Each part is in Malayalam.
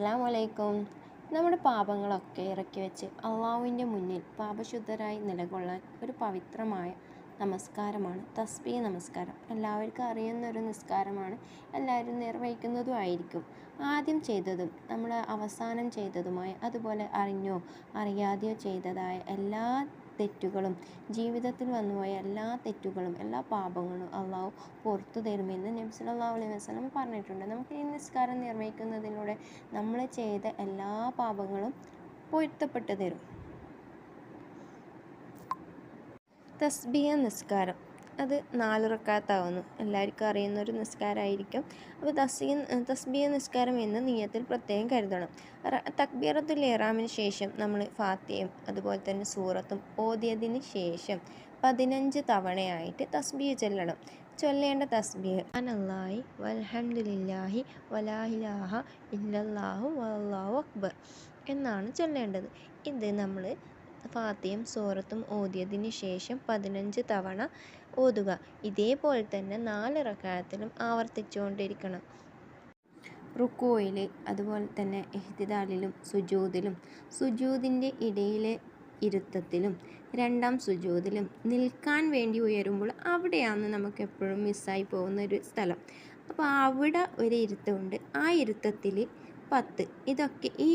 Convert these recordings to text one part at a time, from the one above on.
അസ്സാം വലൈക്കും നമ്മുടെ പാപങ്ങളൊക്കെ ഇറക്കി വെച്ച് അള്ളാഹുവിന്റെ മുന്നിൽ പാപശുദ്ധരായി നിലകൊള്ളാൻ ഒരു പവിത്രമായ നമസ്കാരമാണ് തസ്ബീ നമസ്കാരം. എല്ലാവർക്കും അറിയുന്ന ഒരു നിസ്കാരമാണ്. എല്ലാവരും നിർവഹിക്കുന്നതും ആയിരിക്കും. ആദ്യം ചെയ്തതും നമ്മൾ അവസാനം ചെയ്തതുമായ അതുപോലെ അറിഞ്ഞോ അറിയാതെയോ ചെയ്തതായ എല്ലാ തെറ്റുകളും ജീവിതത്തിൽ വന്നുപോയ എല്ലാ തെറ്റുകളും എല്ലാ പാപങ്ങളും അള്ളാഹു പുറത്തു തരുമെന്ന് നബി സല്ലല്ലാഹു അലൈഹി വസല്ലം പറഞ്ഞിട്ടുണ്ട്. നമുക്ക് ഈ നിസ്കാരം നിർവഹിക്കുന്നതിലൂടെ നമ്മൾ ചെയ്ത എല്ലാ പാപങ്ങളും പൊരുത്തപ്പെട്ടു തരും. തസ്ബിയ നിസ്കാരം. അത് നാല് റക്കാത്താവുന്നു എല്ലാവർക്കും അറിയുന്ന ഒരു നിസ്കാരമായിരിക്കും. അപ്പോൾ തസ്ബീ തസ്ബീ നിസ്കാരം എന്ന് നീയത്തിൽ പ്രത്യേകം കരുതണം. തക്ബീറത്തുൽ ഇറാമിന് ശേഷം നമ്മൾ ഫാത്തിയും അതുപോലെ തന്നെ സൂറത്തും ഓതിയതിന് ശേഷം പതിനഞ്ച് തവണയായിട്ട് തസ്ബീഹ് ചൊല്ലണം. ചൊല്ലേണ്ട തസ്ബീഹ്. അനല്ലാഹി വൽഹംദുലില്ലാഹി വലാഹിലാഹ ഇല്ലല്ലാഹു വല്ലാഹു അക്ബർ എന്നാണ് ചൊല്ലേണ്ടത്. ഇത് നമ്മൾ ഫാത്തിയും സൂറത്തും ഓതിയതിന് ശേഷം പതിനഞ്ച് തവണ ഓതുക. ഇതേപോലെ തന്നെ നാല് റക്കായത്തിലും ആവർത്തിച്ചുകൊണ്ടിരിക്കണം. റുക്കോയിൽ അതുപോലെ തന്നെ എഹ്തിദാലിലും സുജൂദിലും സുജൂദിന്റെ ഇടയിലെ ഇരുത്തത്തിലും രണ്ടാം സുജൂദിലും നിൽക്കാൻ വേണ്ടി ഉയരുമ്പോൾ അവിടെയാണ് നമുക്ക് എപ്പോഴും മിസ്സായി പോകുന്ന ഒരു സ്ഥലം. അപ്പോൾ അവിടെ ഒരു ഇരുത്തമുണ്ട്. ആ ഇരുത്തത്തിൽ പത്ത്. ഇതൊക്കെ ഈ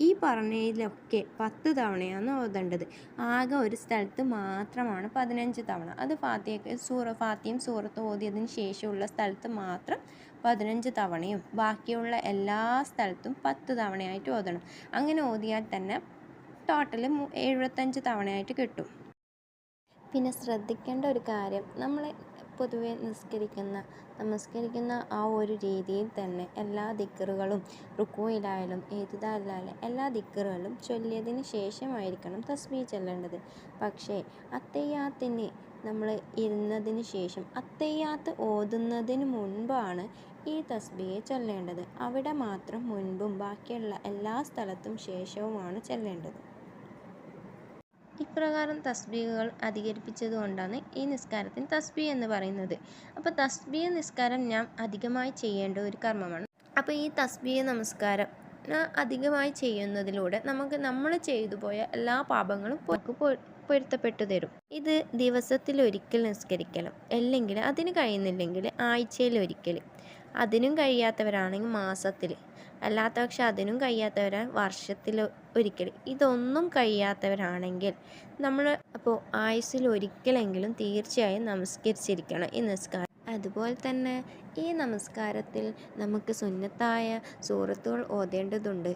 ഈ പറഞ്ഞതിലൊക്കെ പത്ത് തവണയാണ് ഓതേണ്ടത്. ആകെ ഒരു സ്ഥലത്ത് മാത്രമാണ് പതിനഞ്ച് തവണ. അത് ഫാത്തിയൊക്കെ സൂറ ഫാത്തിയും സൂറത്ത് ഓതിയതിന് ശേഷമുള്ള സ്ഥലത്ത് മാത്രം പതിനഞ്ച് തവണയും ബാക്കിയുള്ള എല്ലാ സ്ഥലത്തും പത്ത് തവണയായിട്ട് ഓതണം. അങ്ങനെ ഓതിയാൽ തന്നെ ടോട്ടൽ എഴുപത്തഞ്ച് തവണയായിട്ട് കിട്ടും. പിന്നെ ശ്രദ്ധിക്കേണ്ട ഒരു കാര്യം. നമ്മൾ പൊതുവെ നിസ്കരിക്കുന്ന നമസ്കരിക്കുന്ന ആ ഒരു രീതിയിൽ തന്നെ എല്ലാ ദിക്കറുകളും റുക്കോയിലായാലും ഏതുതായാലും എല്ലാ ദിക്കറുകളും ചൊല്ലിയതിന് ശേഷമായിരിക്കണം തസ്ബീ ചൊല്ലേണ്ടത്. പക്ഷേ അത്തയ്യാത്തിന് നമ്മൾ ഇരുന്നതിന് ശേഷം അത്തയ്യാത്ത് ഓതുന്നതിന് മുൻപാണ് ഈ തസ്ബിയെ ചൊല്ലേണ്ടത്. അവിടെ മാത്രം മുൻപും ബാക്കിയുള്ള എല്ലാ സ്ഥലത്തും ശേഷവുമാണ് ചൊല്ലേണ്ടത്. ഇപ്രകാരം തസ്ബീഹുകൾ അധികരിപ്പിച്ചതുകൊണ്ടാണ് ഈ നിസ്കാരത്തിന് തസ്ബി എന്ന് പറയുന്നത്. അപ്പോൾ തസ്ബീ നിസ്കാരം ഞാൻ അധികമായി ചെയ്യേണ്ട ഒരു കർമ്മമാണ്. അപ്പോൾ ഈ തസ്ബീ നമസ്കാരം അധികമായി ചെയ്യുന്നതിലൂടെ നമുക്ക് നമ്മൾ ചെയ്തു പോയ എല്ലാ പാപങ്ങളും പൊരുത്തപ്പെട്ടു തരും. ഇത് ദിവസത്തിൽ ഒരിക്കൽ നിസ്കരിക്കണം. അല്ലെങ്കിൽ അതിന് കഴിയുന്നില്ലെങ്കിൽ ആഴ്ചയിൽ ഒരിക്കൽ അതിനും കഴിയാത്തവരാണെങ്കിൽ മാസത്തിൽ അല്ലാത്ത പക്ഷെ അതിനും കഴിയാത്തവരാ വർഷത്തിൽ ഒരിക്കൽ ഇതൊന്നും കഴിയാത്തവരാണെങ്കിൽ നമ്മൾ അപ്പോൾ ആയുസ്സിൽ ഒരിക്കലെങ്കിലും തീർച്ചയായും നമസ്കരിച്ചിരിക്കണം ഈ നിസ്കാരം. അതുപോലെ തന്നെ ഈ നമസ്കാരത്തിൽ നമുക്ക് സുന്നത്തായ സൂറത്തുകൾ ഓതേണ്ടതുണ്ട്.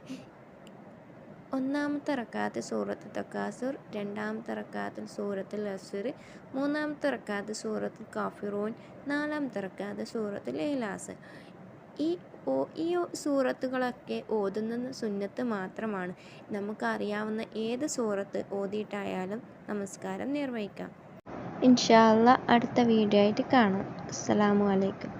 ഒന്നാമത്തെ റക്കാത്ത് സൂറത്ത് തക്കാസുർ രണ്ടാമത്തെ റക്കാത്തിൽ സൂറത്തുൽ അസുർ മൂന്നാമത്തെ റക്കാത്ത് സൂറത്തുൽ കാഫിറൂൻ നാലാമത്തെ റക്കാത്ത് സൂറത്തുൽ ഇഹ്ലാസ് ഈ ഓ ഈ സൂറത്തുകളൊക്കെ ഓതുന്നത് സുന്നത്ത് മാത്രമാണ്. നമുക്കറിയാവുന്ന ഏത് സൂറത്ത് ഓതിയിട്ടായാലും നമസ്കാരം നിർവഹിക്കാം. ഇൻഷാല്ല അടുത്ത വീഡിയോ ആയിട്ട് കാണാം. അസ്സലാമു അലൈക്കും.